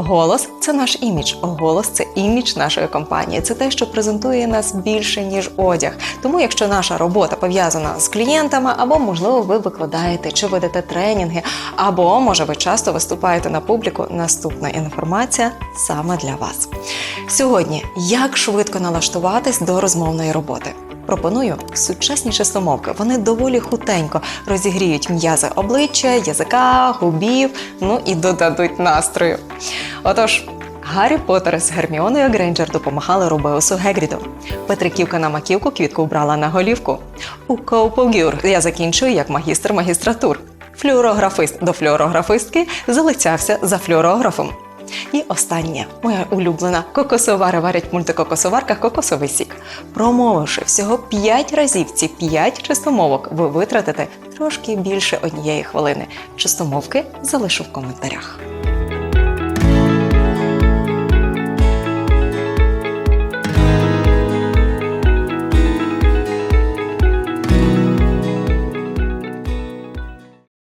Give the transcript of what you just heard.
Голос це наш імідж. Голос це імідж нашої компанії. Це те, що презентує нас більше ніж одяг. Тому, якщо наша робота пов'язана з клієнтами, або можливо ви викладаєте чи ведете тренінги, або може ви часто виступаєте на публіку. Наступна інформація саме для вас. Сьогодні як швидко налаштуватись до розмовної роботи. Пропоную сучасні шестомовки. Вони доволі хутенько розігріють м'язи обличчя, язика, губів, ну і додадуть настрою. Отож, Гаррі Поттер з Герміоною Грейнджер допомагали Рубеусу Гегріду. Петриківка на маківку квітку вбрала на голівку. У Коупогюр я закінчую як магістр магістратур. Флюорографист до флюорографистки залицявся за флюорографом. І останнє, моя улюблена кокосовари варять в мультикокосоварках кокосовий сік. Промовивши всього 5 разів ці 5 чистомовок, ви витратите трошки більше однієї хвилини. Чистомовки залишу в коментарях.